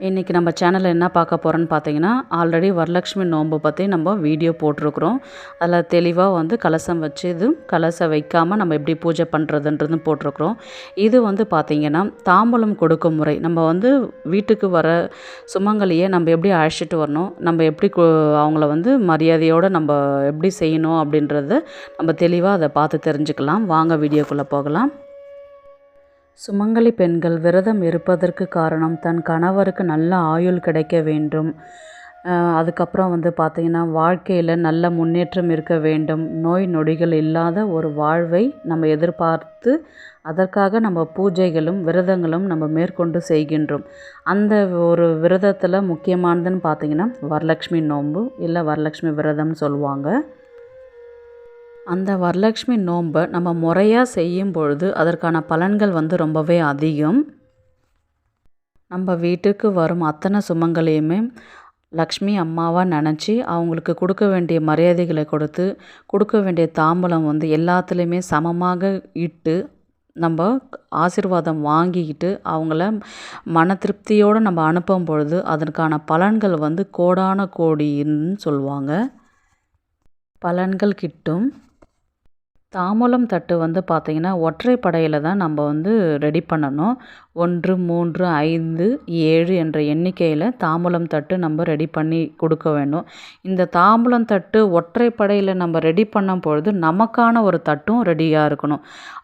இன்றைக்கி நம்ம சேனலில் என்ன பார்க்க போகிறோன்னு பார்த்தீங்கன்னா ஆல்ரெடி வரலட்சுமி நோன்பு பற்றி நம்ம வீடியோ போட்டிருக்கிறோம். அதில் தெளிவாக வந்து கலசம் வச்சு இது கலசம் வைக்காமல் நம்ம எப்படி பூஜை பண்ணுறதுன்றது போட்டிருக்கிறோம். இது வந்து பார்த்திங்கன்னா தாம்பூலம் கொடுக்கும் முறை. நம்ம வந்து வீட்டுக்கு வர சுமங்கலியை நம்ம எப்படி அழைச்சிட்டு வரணும்? நம்ம எப்படி கு- அவங்கள வந்து மரியாதையோடு நம்ம எப்படி செய்யணும் அப்படின்றத நம்ம தெளிவாக அதை பார்த்து தெரிஞ்சுக்கலாம். வாங்க வீடியோக்குள்ளே போகலாம். சுமங்கலி பெண்கள் விரதம் இருப்பதற்கு காரணம் தன் கணவருக்கு நல்ல ஆயுள் கிடைக்க வேண்டும். அதுக்கப்புறம் வந்து பார்த்திங்கன்னா வாழ்க்கையில் நல்ல முன்னேற்றம் இருக்க வேண்டும். நோய் நொடிகள் இல்லாத ஒரு வாழ்வை நம்ம எதிர்பார்த்து அதற்காக நம்ம பூஜைகளும் விரதங்களும் நம்ம மேற்கொண்டு செய்கின்றோம். அந்த ஒரு விரதத்தில் முக்கியமானதுன்னு பார்த்திங்கன்னா வரலட்சுமி நோன்பு இல்லை வரலட்சுமி விரதம்னு சொல்லுவாங்க. அந்த வரலட்சுமி நோன்பை நம்ம முறையாக செய்யும் பொழுது அதற்கான பலன்கள் வந்து ரொம்பவே அதிகம். நம்ம வீட்டுக்கு வரும் அத்தனை சுமங்களையுமே லக்ஷ்மி அம்மாவாக நினச்சி அவங்களுக்கு கொடுக்க வேண்டிய மரியாதைகளை கொடுத்து கொடுக்க வேண்டிய தாம்பலம் வந்து எல்லாத்துலேயுமே சமமாக இட்டு நம்ம ஆசீர்வாதம் வாங்கிக்கிட்டு அவங்கள மன திருப்தியோடு நம்ம அனுப்பும் பொழுது அதற்கான பலன்கள் வந்து கோடான கோடின்னு சொல்லுவாங்க. பலன்கள் கிட்டும். தாம்பூலம் தட்டு வந்து பார்த்திங்கன்னா ஒற்றைப்படையில் தான் நம்ம வந்து ரெடி பண்ணணும். ஒன்று மூன்று ஐந்து ஏழு என்ற எண்ணிக்கையில் தாம்பூலம் தட்டு நம்ம ரெடி பண்ணி கொடுக்க வேண்டும் இந்த தாம்பூலம் தட்டு ஒற்றைப்படையில் நம்ம ரெடி பண்ணும் பொழுது நமக்கான ஒரு தட்டும் ரெடியாக இருக்கணும்.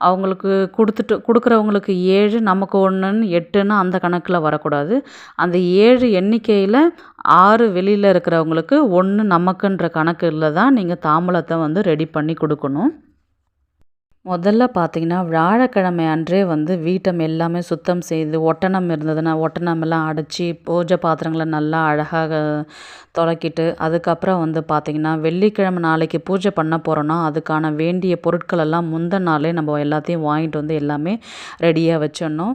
அவங்களுக்கு கொடுத்துட்டு கொடுக்குறவங்களுக்கு ஏழு நமக்கு ஒன்றுன்னு எட்டுன்னு அந்த கணக்கில் வரக்கூடாது. அந்த ஏழு எண்ணிக்கையில் ஆறு வெளியில் இருக்கிறவங்களுக்கு ஒன்று நமக்குன்ற கணக்கில் தான் நீங்கள் தாம்பூலத்தை வந்து ரெடி பண்ணி கொடுக்கணும். முதல்ல பார்த்தீங்கன்னா வியாழக்கிழமை அன்றே வந்து வீட்டை எல்லாமே சுத்தம் செய்து ஒட்டணம் இருந்ததுன்னா ஒட்டணம் எல்லாம் அடைச்சி பூஜை பாத்திரங்களை நல்லா அழகாக துலக்கிட்டு அதுக்கப்புறம் வந்து பார்த்திங்கன்னா வெள்ளிக்கிழமை நாளைக்கு பூஜை பண்ண போகிறோன்னா அதுக்கான வேண்டிய பொருட்கள் எல்லாம் நாளே நம்ம எல்லாத்தையும் வாங்கிட்டு வந்து எல்லாமே ரெடியாக வச்சிடணும்.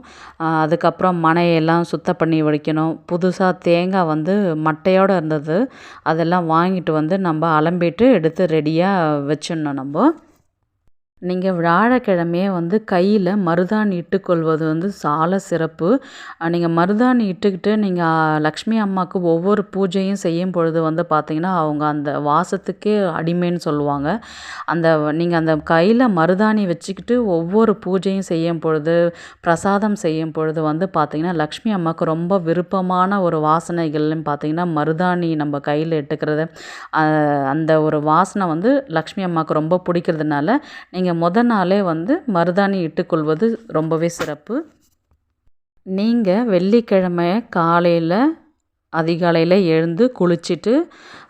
அதுக்கப்புறம் மனையெல்லாம் சுத்தம் பண்ணி வைக்கணும் புதுசாக தேங்காய் வந்து மட்டையோடு இருந்தது. அதெல்லாம் வாங்கிட்டு வந்து நம்ம அலம்பிட்டு எடுத்து ரெடியாக வச்சிடணும் நம்ம. நீங்கள் வியாழக்கிழமையே வந்து கையில் மருதாணி இட்டுக்கொள்வது வந்து சால சிறப்பு. நீங்கள் மருதாணி இட்டுக்கிட்டு நீங்கள் லக்ஷ்மி அம்மாவுக்கு ஒவ்வொரு பூஜையும் செய்யும் பொழுது வந்து பார்த்தீங்கன்னா அவங்க அந்த வாசத்துக்கே அடிமைன்னு சொல்லுவாங்க. அந்த நீங்கள் அந்த கையில் மருதாணி வச்சுக்கிட்டு ஒவ்வொரு பூஜையும் செய்யும் பொழுது பிரசாதம் செய்யும் பொழுது வந்து பார்த்திங்கன்னா லக்ஷ்மி அம்மாவுக்கு ரொம்ப விருப்பமான ஒரு வாசனைகள்னு பார்த்தீங்கன்னா மருதாணி நம்ம கையில் இட்டுக்கிறது. அந்த ஒரு வாசனை வந்து லக்ஷ்மி அம்மாவுக்கு ரொம்ப பிடிக்கிறதுனால நீங்கள் முத நாளே வந்து மருதாணி இட்டுக்கொள்வது ரொம்பவே சிறப்பு. நீங்கள் வெள்ளிக்கிழமை காலையில் அதிகாலையில் எழுந்து குளிச்சுட்டு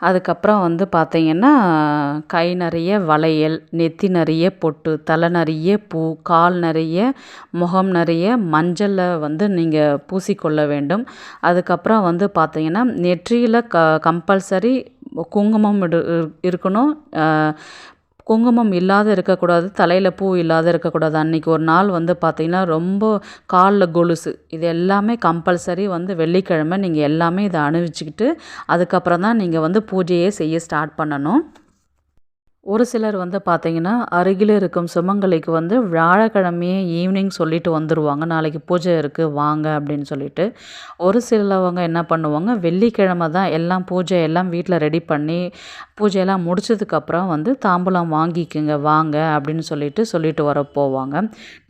அதுக்கப்புறம் வந்து பார்த்தீங்கன்னா கை நிறைய வளையல் நெத்தி நிறைய பொட்டு தலை நிறைய பூ கால் நிறைய முகம் நிறைய மஞ்சளை வந்து நீங்கள் பூசிக்கொள்ள வேண்டும். அதுக்கப்புறம் வந்து பார்த்தீங்கன்னா நெற்றியில் க கம்பல்சரி குங்குமம் இடு இருக்கணும். குங்குமம் இல்லாத இருக்கக்கூடாது தலையில் பூ இல்லாத இருக்கக்கூடாது. அன்றைக்கி ஒரு நாள் வந்து பார்த்திங்கன்னா ரொம்ப காலில் கொலுசு. இது எல்லாமே கம்பல்சரி வந்து வெள்ளிக்கிழமை நீங்கள் எல்லாமே இதை அணிவிச்சுக்கிட்டு அதுக்கப்புறம் தான் நீங்கள் வந்து பூஜையே செய்ய ஸ்டார்ட் பண்ணணும். ஒரு சிலர் வந்து பார்த்திங்கன்னா அருகில் இருக்கும் சுமங்கலிக்கு வந்து வியாழக்கிழமையே ஈவினிங் சொல்லிட்டு வந்துடுவாங்க நாளைக்கு பூஜை இருக்குது வாங்க அப்படின்னு சொல்லிட்டு. ஒரு சிலவங்க என்ன பண்ணுவாங்க வெள்ளிக்கிழமை தான் எல்லாம் பூஜை எல்லாம் வீட்டில் ரெடி பண்ணி பூஜையெல்லாம் முடிச்சதுக்கப்புறம் வந்து தாம்பூலம் வாங்கிக்கோங்க வாங்க அப்படின்னு சொல்லிட்டு சொல்லிட்டு வர போவாங்க.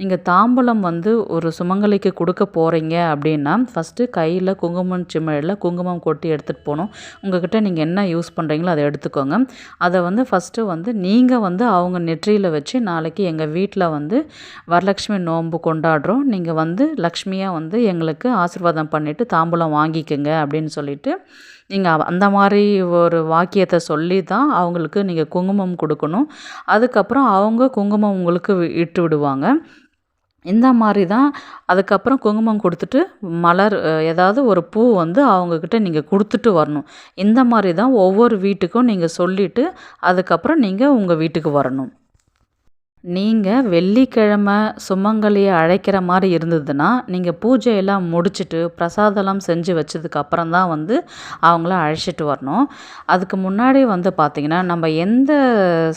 நீங்கள் தாம்பூலம் வந்து ஒரு சுமங்கலிக்கு கொடுக்க போகிறீங்க அப்படின்னா ஃபஸ்ட்டு கையில் குங்குமம் சிமிழில் குங்குமம் கொட்டி எடுத்துகிட்டு போகணும். உங்ககிட்ட நீங்கள் என்ன யூஸ் பண்ணுறீங்களோ அதை எடுத்துக்கோங்க. அதை வந்து ஃபஸ்ட்டு வந்து நீங்கள் வந்து அவங்க நெற்றியில் வச்சு நாளைக்கு எங்கள் வீட்டில் வந்து வரலட்சுமி நோன்பு கொண்டாடுறோம். நீங்கள் வந்து லக்ஷ்மியாக வந்து எங்களுக்கு ஆசீர்வாதம் பண்ணிவிட்டு தாம்பூலம் வாங்கிக்கோங்க அப்படின்னு சொல்லிட்டு நீங்கள் அந்த மாதிரி ஒரு வாக்கியத்தை சொல்லி தான் அவங்களுக்கு நீங்கள் குங்குமம் கொடுக்கணும். அதுக்கப்புறம் அவங்க குங்குமம் உங்களுக்கு இட்டு விடுவாங்க. இந்த மாதிரி தான் அதுக்கப்புறம் குங்குமம் கொடுத்துட்டு மலர் ஏதாவது ஒரு பூ வந்து அவங்கக்கிட்ட நீங்கள் கொடுத்துட்டு வரணும். இந்த மாதிரி தான் ஒவ்வொரு வீட்டுக்கும் நீங்கள் சொல்லிவிட்டு அதுக்கப்புறம் நீங்கள் உங்கள் வீட்டுக்கு வரணும். நீங்கள் வெள்ளிக்கிழமை சுமங்கலியை அழைக்கிற மாதிரி இருந்ததுன்னா நீங்கள் பூஜையெல்லாம் முடிச்சுட்டு பிரசாதம்லாம் செஞ்சு வச்சதுக்கு அப்புறம் தான் வந்து அவங்கள அழைச்சிட்டு வரணும். அதுக்கு முன்னாடி வந்து பார்த்திங்கன்னா நம்ம எந்த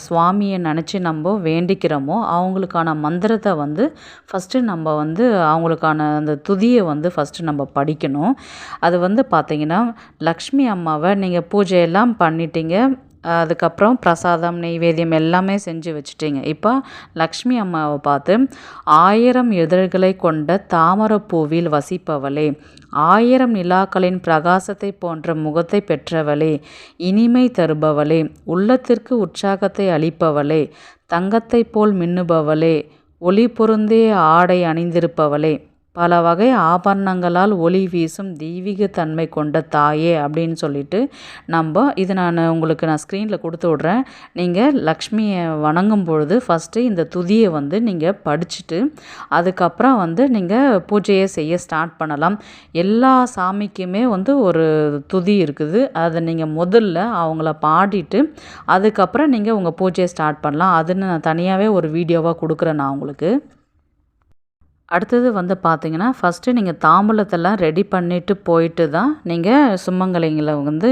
சுவாமியை நினச்சி நம்ம வேண்டிக்கிறோமோ அவங்களுக்கான மந்திரத்தை வந்து ஃபஸ்ட்டு நம்ம வந்து அவங்களுக்கான அந்த துதியை வந்து ஃபஸ்ட்டு நம்ம படிக்கணும். அது வந்து பார்த்திங்கன்னா லக்ஷ்மி அம்மாவை நீங்கள் பூஜையெல்லாம் பண்ணிட்டீங்க. அதுக்கப்புறம் பிரசாதம் நெய்வேத்தியம் எல்லாமே செஞ்சு வச்சுட்டீங்க. இப்போ லக்ஷ்மி அம்மாவை பார்த்து ஆயிரம் எதிர்களை கொண்ட தாமரப்பூவில் வசிப்பவளே ஆயிரம் நிலாக்களின் பிரகாசத்தை போன்ற முகத்தை பெற்றவளே இனிமை தருபவளே உள்ளத்திற்கு உற்சாகத்தை அளிப்பவளே தங்கத்தைப் போல் மின்னுபவளே ஒளி பொருந்திய ஆடை அணிந்திருப்பவளே பல வகை ஆபரணங்களால் ஒளி வீசும் தெய்வீக தன்மை கொண்ட தாயே அப்படின்னு சொல்லிட்டு நம்ம இது நான் உங்களுக்கு நான் ஸ்க்ரீனில் கொடுத்து விட்றேன். நீங்கள் லக்ஷ்மியை வணங்கும் பொழுது ஃபஸ்ட்டு இந்த துதியை வந்து நீங்கள் படிச்சுட்டு அதுக்கப்புறம் வந்து நீங்கள் பூஜையை செய்ய ஸ்டார்ட் பண்ணலாம். எல்லா சாமிக்குமே வந்து ஒரு துதி இருக்குது. அதை நீங்கள் முதல்ல அவங்கள பாடிட்டு அதுக்கப்புறம் நீங்கள் உங்கள் பூஜையை ஸ்டார்ட் பண்ணலாம். அதுன்னு நான் தனியாகவே ஒரு வீடியோவாக கொடுக்குறேன் நான் உங்களுக்கு. அடுத்தது வந்து பார்த்தீங்கன்னா ஃபஸ்ட்டு நீங்கள் தாம்பூலத்தெல்லாம் ரெடி பண்ணிவிட்டு போயிட்டு தான் நீங்கள் சுமங்கலிங்களை வந்து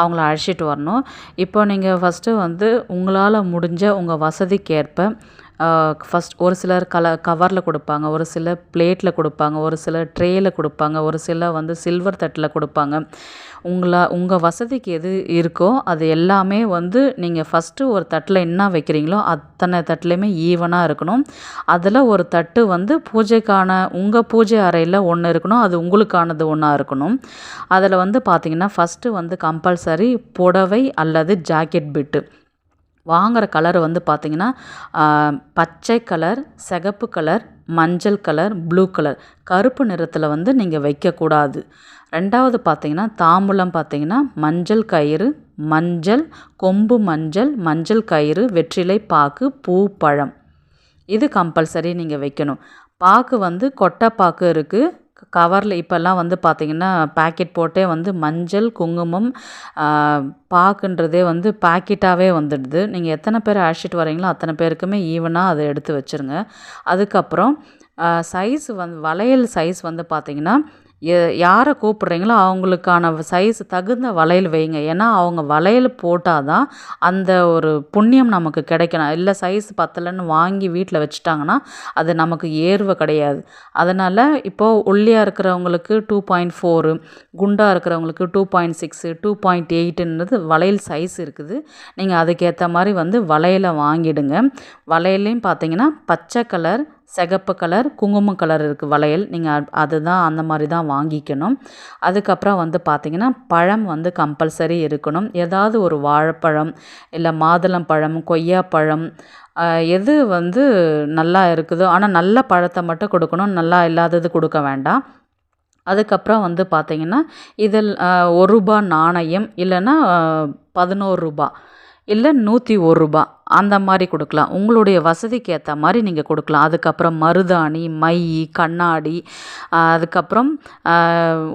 அவங்கள அழைச்சிட்டு வரணும். இப்போ நீங்கள் ஃபஸ்ட்டு வந்து உங்களால் முடிஞ்ச உங்கள் வசதிக்கேற்ப ஃபஸ்ட் ஒரு சிலர் கல கவரில் கொடுப்பாங்க ஒரு சிலர் பிளேட்டில் கொடுப்பாங்க ஒரு சிலர் ட்ரேயில் கொடுப்பாங்க ஒரு சிலர் வந்து சில்வர் தட்டில் கொடுப்பாங்க. உங்களா உங்கள் வசதிக்கு எது இருக்கோ அது எல்லாமே வந்து நீங்கள் ஃபஸ்ட்டு ஒரு தட்டில் என்ன வைக்கிறீங்களோ அத்தனை தட்டுலேயுமே ஈவனாக இருக்கணும். அதில் ஒரு தட்டு வந்து பூஜைக்கான உங்கள் பூஜை அறையில் ஒன்று இருக்கணும் அது உங்களுக்கானது ஒன்றா இருக்கணும். அதில் வந்து பார்த்தீங்கன்னா ஃபஸ்ட்டு வந்து கம்பல்சரி புடவை அல்லது ஜாக்கெட் பிட்டு வாங்குகிற கலர் வந்து பார்த்திங்கன்னா பச்சை கலர் சிகப்பு கலர் மஞ்சள் கலர் ப்ளூ கலர் கருப்பு நிறத்தில் வந்து நீங்கள் வைக்கக்கூடாது. ரெண்டாவது பார்த்தீங்கன்னா தாம்பூலம் பார்த்தீங்கன்னா மஞ்சள் கயிறு மஞ்சள் கொம்பு மஞ்சள் மஞ்சள் கயிறு வெற்றிலை பாக்கு பூ பழம் இது கம்பல்சரி நீங்கள் வைக்கணும். பாக்கு வந்து கொட்டை பாக்கு இருக்குது கவரில் இப்போல்லாம் வந்து பார்த்திங்கன்னா பேக்கெட் போட்டே வந்து மஞ்சள் குங்குமம் பாக்குன்றதே வந்து பேக்கெட்டாகவே வந்துடுது. நீங்கள் எத்தனை பேர் அழைச்சிட்டு வரீங்களோ அத்தனை பேருக்குமே ஈவனாக அதை எடுத்து வச்சுருங்க. அதுக்கப்புறம் சைஸ் வந்து வளையல் சைஸ் வந்து பார்த்திங்கன்னா யாரை கூப்பிட்றீங்களோ அவங்களுக்கான சைஸ் தகுந்த வளையல் வைங்க. ஏன்னா அவங்க வளையல் போட்டால் தான் அந்த ஒரு புண்ணியம் நமக்கு கிடைக்கணும். இல்லை சைஸ் பத்தலைன்னு வாங்கி வீட்டில் வச்சுட்டாங்கன்னா அது நமக்கு ஏர்வை கிடையாது. அதனால் இப்போது ஒல்லியாக இருக்கிறவங்களுக்கு டூ பாயிண்ட் ஃபோரு குண்டாக இருக்கிறவங்களுக்கு two point six two point எயிட்டுன்றது வளையல் சைஸ் இருக்குது. நீங்கள் அதுக்கேற்ற மாதிரி வந்து வளையலை வாங்கிடுங்க. வளையலையும் பார்த்தீங்கன்னா பச்சை கலர் சிகப்பு கலர் குங்குமம் கலர் இருக்குது வளையல். நீங்கள் அதுதான் அந்த மாதிரி தான் வாங்கிக்கணும். அதுக்கப்புறம் வந்து பார்த்திங்கன்னா பழம் வந்து கம்பல்சரி இருக்கணும். ஏதாவது ஒரு வாழைப்பழம் இல்லை மாதுளம் பழம் கொய்யாப்பழம் எது வந்து நல்லா இருக்குதோ ஆனால் நல்ல பழத்தை மட்டும் கொடுக்கணும். நல்லா இல்லாதது கொடுக்க வேண்டாம். அதுக்கப்புறம் வந்து பார்த்திங்கன்னா இதில் ஒரு ரூபா நாணயம் இல்லைன்னா பதினோரு ரூபா. இல்லை நூற்றி ஒரு ரூபா. அந்த மாதிரி கொடுக்கலாம். உங்களுடைய வசதிக்கு ஏற்ற மாதிரி நீங்கள் கொடுக்கலாம். அதுக்கப்புறம் மருதாணி மை கண்ணாடி அதுக்கப்புறம்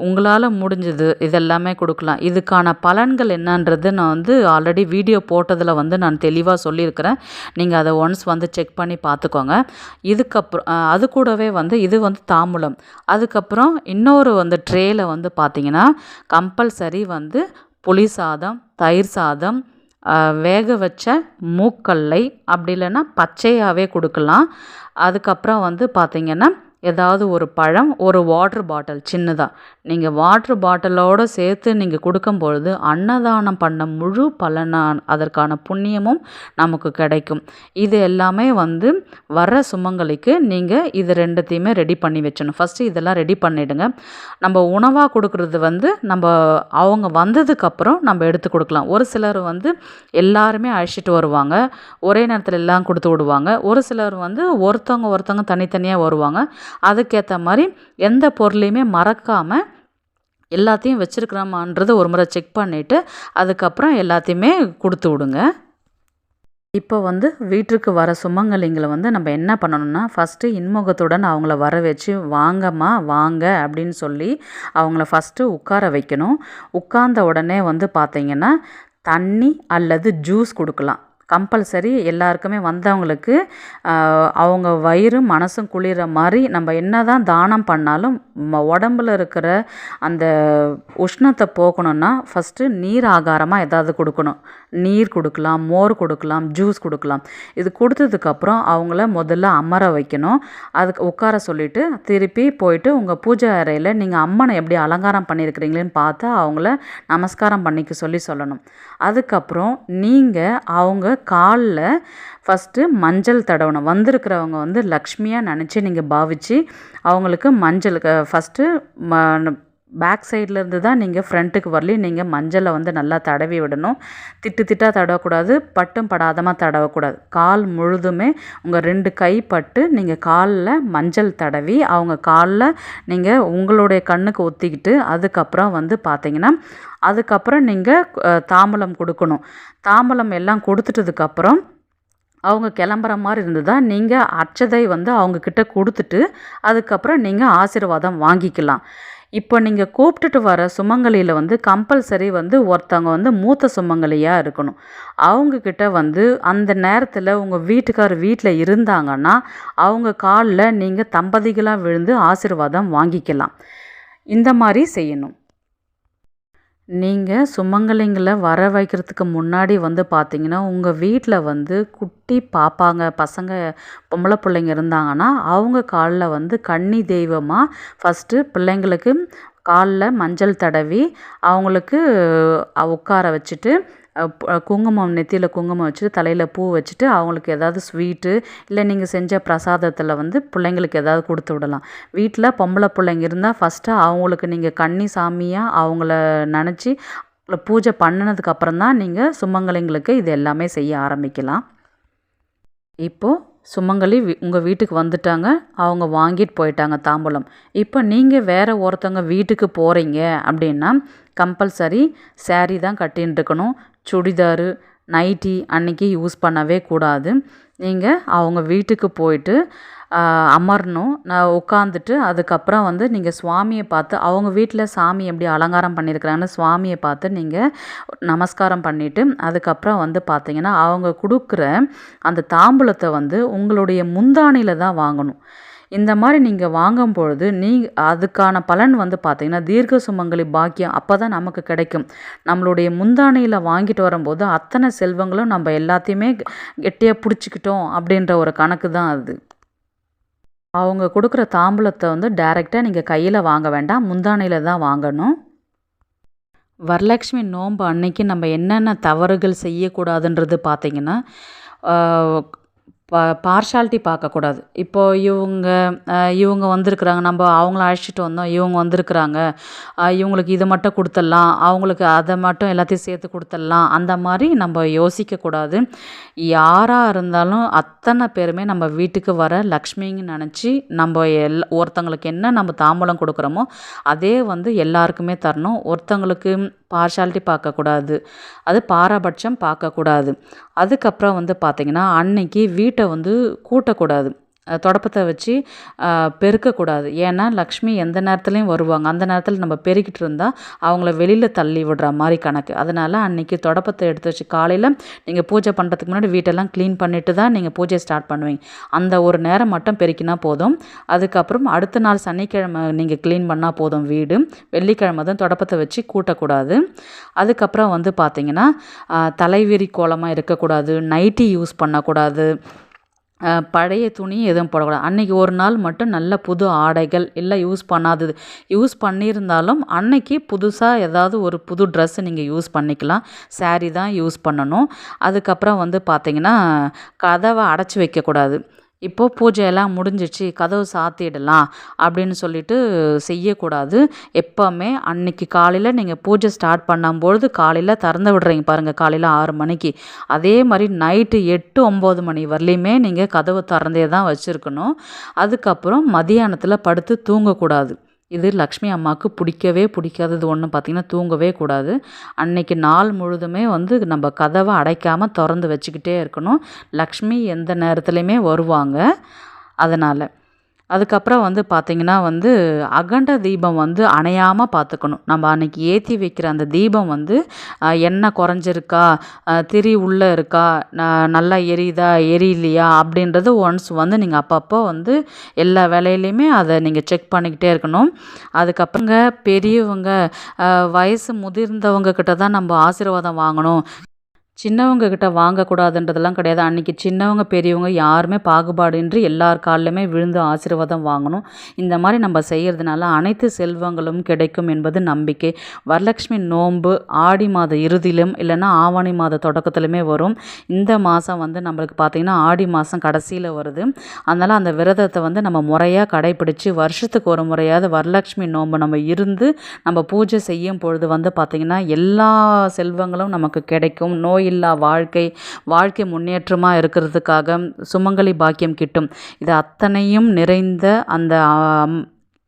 உங்களால் முடிஞ்சது இதெல்லாமே கொடுக்கலாம். இதுக்கான பலன்கள் என்னன்றது நான் வந்து ஆல்ரெடி வீடியோ போட்டதில் வந்து நான் தெளிவாக சொல்லியிருக்கிறேன். நீங்கள் அதை ஒன்ஸ் வந்து செக் பண்ணி பார்த்துக்கோங்க. இதுக்கப்புறம் அது கூடவே வந்து இது வந்து தாம்பூலம். அதுக்கப்புறம் இன்னொரு வந்து ட்ரேயில் வந்து பார்த்திங்கன்னா கம்பல்சரி வந்து புளி சாதம் தயிர் சாதம் வேக வச்ச மூக்கல்லை அப்படி இல்லைன்னா பச்சையாகவே கொடுக்கலாம். அதுக்கப்புறம் வந்து பார்த்திங்கன்னா ஏதாவது ஒரு பழம் ஒரு வாட்ரு பாட்டில் சின்னதாக நீங்கள் வாட்ரு பாட்டிலோடு சேர்த்து நீங்கள் கொடுக்கும்பொழுது அன்னதானம் பண்ண முழு பலனான அதற்கான புண்ணியமும் நமக்கு கிடைக்கும். இது எல்லாமே வந்து வர சுமங்கலிக்கு நீங்கள் இது ரெண்டுத்தையுமே ரெடி பண்ணி வச்சணும். ஃபஸ்ட்டு இதெல்லாம் ரெடி பண்ணிவிடுங்க நம்ம உணவாக கொடுக்குறது வந்து நம்ம அவங்க வந்ததுக்கப்புறம் நம்ம எடுத்து கொடுக்கலாம். ஒரு சிலர் வந்து எல்லாருமே அழைச்சிட்டு வருவாங்க. ஒரே நேரத்தில் எல்லாம் கொடுத்து விடுவாங்க. ஒரு சிலர் வந்து ஒருத்தவங்க ஒருத்தவங்க தனித்தனியாக வருவாங்க. அதுக்கேற்ற மாதிரி எந்த பொருளையுமே மறக்காமல் எல்லாத்தையும் வச்சுருக்கிறோமான்றதை ஒரு முறை செக் பண்ணிவிட்டு அதுக்கப்புறம் எல்லாத்தையுமே கொடுத்து விடுங்க. இப்போ வந்து வீட்டிற்கு வர சுமங்கலிங்களை வந்து நம்ம என்ன பண்ணணும்னா ஃபஸ்ட்டு இன்முகத்துடன் அவங்கள வர வச்சு வாங்கம்மா வாங்க அப்படின்னு சொல்லி அவங்கள ஃபஸ்ட்டு உட்கார வைக்கணும். உட்கார்ந்த உடனே வந்து பார்த்திங்கன்னா தண்ணி அல்லது ஜூஸ் கொடுக்கலாம். கம்பல்சரி எல்லாருக்குமே வந்தவங்களுக்கு அவங்க வயிறும் மனசும் குளிர மாதிரி நம்ம என்ன தான் தானம் பண்ணாலும் ம- உடம்புல இருக்கிற அந்த உஷ்ணத்தை போக்கணும்னா ஃபஸ்ட்டு நீர் ஆகாரமாக எதாவது கொடுக்கணும். நீர் கொடுக்கலாம் மோர் கொடுக்கலாம் ஜூஸ் கொடுக்கலாம். இது கொடுத்ததுக்கப்புறம் அவங்கள முதல்ல அமர வைக்கணும். அதுக்கு உட்கார சொல்லிவிட்டு திருப்பி போயிட்டு உங்கள் பூஜை அறையில் நீங்கள் அம்மனை எப்படி அலங்காரம் பண்ணியிருக்கிறீங்களேன்னு பார்த்து அவங்கள நமஸ்காரம் பண்ணிக்க சொல்லி சொல்லணும். அதுக்கப்புறம் நீங்கள் அவங்க காலில் ஃபஸ்ட்டு மஞ்சள் தடவணும். வந்திருக்கிறவங்க வந்து லக்ஷ்மியாக நினச்சி நீங்கள் பாவித்து அவங்களுக்கு மஞ்சள் ஃபஸ்ட்டு ம பேக் சைட்லேருந்து தான் நீங்கள் ஃப்ரண்ட்டுக்கு வரலையும் நீங்கள் மஞ்சளை வந்து நல்லா தடவி விடணும். திட்டு திட்டாக தடவக்கூடாது பட்டும் படாதமாக தடவக்கூடாது. கால் முழுதுமே உங்கள் ரெண்டு கை பட்டு நீங்கள் காலில் மஞ்சள் தடவி அவங்க காலில் நீங்கள் உங்களுடைய கண்ணுக்கு ஒத்திக்கிட்டு அதுக்கப்புறம் வந்து பார்த்தீங்கன்னா அதுக்கப்புறம் நீங்கள் தாம்பலம் கொடுக்கணும். தாம்பலம் எல்லாம் கொடுத்துட்டதுக்கப்புறம் அவங்க கிளம்புற மாதிரி இருந்ததா நீங்கள் அச்சதை வந்து அவங்கக்கிட்ட கொடுத்துட்டு அதுக்கப்புறம் நீங்கள் ஆசீர்வாதம் வாங்கிக்கலாம். இப்போ நீங்கள் கூப்பிட்டுட்டு வர சுமங்கலியில் வந்து கம்பல்சரி வந்து ஒருத்தவங்க வந்து மூத்த சுமங்கலியாக இருக்கணும். அவங்கக்கிட்ட வந்து அந்த நேரத்தில் உங்கள் வீட்டுக்கார் வீட்டில் இருந்தாங்கன்னா அவங்க காலில் நீங்கள் தம்பதிகளாக விழுந்து ஆசீர்வாதம் வாங்கிக்கலாம். இந்த மாதிரி செய்யணும். நீங்கள் சுமங்கலிங்களை வர வைக்கிறதுக்கு முன்னாடி வந்து பார்த்தீங்கன்னா உங்கள் வீட்டில் வந்து குட்டி பாப்பாங்க பசங்க பொம்பளை பிள்ளைங்க இருந்தாங்கன்னா அவங்க காலில் வந்து கன்னி தெய்வமாக ஃபஸ்ட்டு பிள்ளைங்களுக்கு காலில் மஞ்சள் தடவி அவங்களுக்கு உட்கார வச்சுட்டு குங்குமம் நெத்தியில் குங்குமம் வச்சுட்டு தலையில் பூ வச்சுட்டு அவங்களுக்கு ஏதாவது ஸ்வீட்டு இல்லை நீங்கள் செஞ்ச பிரசாதத்தில் வந்து பிள்ளைங்களுக்கு ஏதாவது கொடுத்து விடலாம். வீட்டில் பொம்பளை பிள்ளைங்க இருந்தால் ஃபஸ்ட்டு அவங்களுக்கு நீங்கள் கன்னி சாமியாக அவங்கள நினச்சி பூஜை பண்ணினதுக்கப்புறம் தான் நீங்கள் சுமங்கலிங்களுக்கு இது எல்லாமே செய்ய ஆரம்பிக்கலாம். இப்போது சுமங்கலி உங்கள் வீட்டுக்கு வந்துட்டாங்க. அவங்க வாங்கிட்டு போயிட்டாங்க தாம்பூலம். இப்போ நீங்கள் வேறு ஒருத்தவங்க வீட்டுக்கு போகிறீங்க அப்படின்னா கம்பல்சரி saree தான் கட்டின்னு இருக்கணும். சுடிதாரு நைட்டி அன்னைக்கு யூஸ் பண்ணவே கூடாது. நீங்கள் அவங்க வீட்டுக்கு போயிட்டு அமரணும். நான் உட்காந்துட்டு அதுக்கப்புறம் வந்து நீங்கள் சுவாமியை பார்த்து அவங்க வீட்டில் சாமி எப்படி அலங்காரம் பண்ணியிருக்கிறாங்கன்னு சுவாமியை பார்த்து நீங்கள் நமஸ்காரம் பண்ணிவிட்டு அதுக்கப்புறம் வந்து பார்த்திங்கன்னா அவங்க கொடுக்குற அந்த தாம்பூலத்தை வந்து உங்களுடைய முந்தானியில் தான் வாங்கணும். இந்த மாதிரி நீங்கள் வாங்கும் பொழுது நீ அதுக்கான பலன் வந்து பார்த்தீங்கன்னா தீர்க்க சுமங்கலி பாக்கியம் அப்போ தான் நமக்கு கிடைக்கும். நம்மளுடைய முந்தானையில் வாங்கிட்டு வரும்போது அத்தனை செல்வங்களும் நம்ம எல்லாத்தையுமே கெட்டியாக பிடிச்சிக்கிட்டோம் அப்படின்ற ஒரு கணக்கு தான் அது. அவங்க கொடுக்குற தாம்பூலத்தை வந்து டைரெக்டாக நீங்கள் கையில் வாங்க வேண்டாம் முந்தானையில் தான் வாங்கணும். வரலட்சுமி நோன்பு அன்னைக்கு நம்ம என்னென்ன தவறுகள் செய்யக்கூடாதுன்றது பார்த்தீங்கன்னா பா பார்ஷாலிட்டி பார்க்கக்கூடாது. இப்போது இவங்க இவங்க வந்திருக்குறாங்க நம்ம அவங்கள அழைச்சிட்டு வந்தோம் இவங்க வந்திருக்குறாங்க இவங்களுக்கு இதை மட்டும் கொடுத்துடலாம் அவங்களுக்கு அதை மட்டும் எல்லாத்தையும் சேர்த்து கொடுத்துடலாம் அந்த மாதிரி நம்ம யோசிக்கக்கூடாது. யாராக இருந்தாலும் அத்தனை பேருமே நம்ம வீட்டுக்கு வர லக்ஷ்மின்னு நினச்சி நம்ம எல் ஒருத்தங்களுக்கு என்ன நம்ம தாம்பூலம் கொடுக்குறோமோ அதே வந்து எல்லாருக்குமே தரணும். ஒருத்தங்களுக்கு பார்ஷாலிட்டி பார்க்கக்கூடாது. அது பாரபட்சம் பார்க்கக்கூடாது. அதுக்கப்புறம் வந்து பார்த்திங்கன்னா அன்னைக்கு வீட்டு வந்து கூட்டக்கூடாது. தொடப்பத்தை வச்சு பெருக்கக்கூடாது. ஏன்னா லக்ஷ்மி எந்த நேரத்துலையும் வருவாங்க. அந்த நேரத்தில் நம்ம பெருக்கிட்டு இருந்தால் அவங்கள வெளியில் தள்ளி விடுற மாதிரி கணக்கு. அதனால் அன்றைக்கி தொடப்பத்தை எடுத்து வச்சு காலையில் நீங்கள் பூஜை பண்ணுறதுக்கு முன்னாடி வீட்டெல்லாம் க்ளீன் பண்ணிட்டு தான் நீங்கள் பூஜை ஸ்டார்ட் பண்ணுவீங்க. அந்த ஒரு நேரம் மட்டும் பெருக்கினா போதும். அதுக்கப்புறம் அடுத்த நாள் சனிக்கிழமை நீங்கள் க்ளீன் பண்ணால் போதும் வீடு. வெள்ளிக்கிழமை தான் தொடப்பத்தை வச்சு கூட்டக்கூடாது. அதுக்கப்புறம் வந்து பார்த்தீங்கன்னா தலைவிரி கோலமாக இருக்கக்கூடாது. நைட்டி யூஸ் பண்ணக்கூடாது. பழைய துணி எதுவும் போடக்கூடாது. அன்றைக்கி ஒரு நாள் மட்டும் நல்ல புது ஆடைகள் இல்லை யூஸ் பண்ணாதது. யூஸ் பண்ணியிருந்தாலும் அன்னைக்கு புதுசாக ஏதாவது ஒரு புது ட்ரெஸ் நீங்கள் யூஸ் பண்ணிக்கலாம். saree தான் யூஸ் பண்ணணும். அதுக்கப்புறம் வந்து பார்த்திங்கன்னா கதவை அடைச்சி வைக்கக்கூடாது. இப்போது பூஜையெல்லாம் முடிஞ்சிச்சு கதவு சாத்திடலாம் அப்படின்னு சொல்லிட்டு செய்யக்கூடாது. எப்போவுமே அன்னைக்கு காலையில் நீங்கள் பூஜை ஸ்டார்ட் பண்ணும்பொழுது காலையில் திறந்து விடுறீங்க பாருங்கள் காலையில் ஆறு மணிக்கு. அதே மாதிரி நைட்டு எட்டு ஒம்பது மணி வரலையுமே நீங்கள் கதவு திறந்தே தான் வச்சுருக்கணும். அதுக்கப்புறம் மதியானத்தில் படுத்து தூங்கக்கூடாது. இது லக்ஷ்மி அம்மாவுக்கு பிடிக்கவே பிடிக்காதது ஒன்று பார்த்திங்கன்னா தூங்கவே கூடாது. அன்னைக்கு நாள் முழுதுமே வந்து நம்ம கதவை அடைக்காமல் திறந்து வச்சுக்கிட்டே இருக்கணும். லக்ஷ்மி எந்த நேரத்துலையுமே வருவாங்க. அதனால் அதுக்கப்புறம் வந்து பார்த்திங்கன்னா வந்து அகண்ட தீபம் வந்து அணையாமல் பார்த்துக்கணும் நம்ம அன்றைக்கி ஏற்றி வைக்கிற அந்த தீபம் வந்து எண்ணெய் குறைஞ்சிருக்கா திரி உள்ளே இருக்கா நல்லா எரியுதா எரியலையா அப்படின்றது ஒன்ஸ் வந்து நீங்கள் அப்பப்போ வந்து எல்லா வேலையிலையுமே அதை நீங்கள் செக் பண்ணிக்கிட்டே இருக்கணும். அதுக்கப்புறங்க பெரியவங்க வயசு முதிர்ந்தவங்க கிட்ட தான் நம்ம ஆசீர்வாதம் வாங்கணும். சின்னவங்க கிட்ட வாங்கக்கூடாதுன்றதெல்லாம் கிடையாது. அன்றைக்கி சின்னவங்க பெரியவங்க யாருமே பாகுபாடின்றி எல்லார் காலிலுமே விழுந்து ஆசீர்வாதம் வாங்கணும். இந்த மாதிரி நம்ம செய்கிறதுனால அனைத்து செல்வங்களும் கிடைக்கும் என்பது நம்பிக்கை. வரலட்சுமி நோன்பு ஆடி மாத இறுதியிலும் இல்லைன்னா ஆவணி மாத தொடக்கத்திலுமே வரும். இந்த மாதம் வந்து நம்மளுக்கு பார்த்திங்கன்னா ஆடி மாதம் கடைசியில் வருது. அதனால் அந்த விரதத்தை வந்து நம்ம முறையாக கடைப்பிடிச்சு வருஷத்துக்கு ஒரு முறையாவது வரலட்சுமி நோன்பு நம்ம இருந்து நம்ம பூஜை செய்யும் பொழுது வந்து பார்த்திங்கன்னா எல்லா செல்வங்களும் நமக்கு கிடைக்கும். நோய் தடையில்லா வாழ்க்கை வாழ்க்கை முன்னேற்றமாக இருக்கிறதுக்காக சுமங்கலி பாக்கியம் கிட்டும். இது அத்தனையும் நிறைந்த அந்த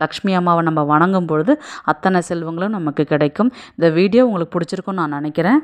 லக்ஷ்மி அம்மாவை நம்ம வணங்கும் பொழுது அத்தனை செல்வங்களும் நமக்கு கிடைக்கும். இந்த வீடியோ உங்களுக்கு பிடிச்சிருக்கும்னு நான் நினைக்கிறேன்.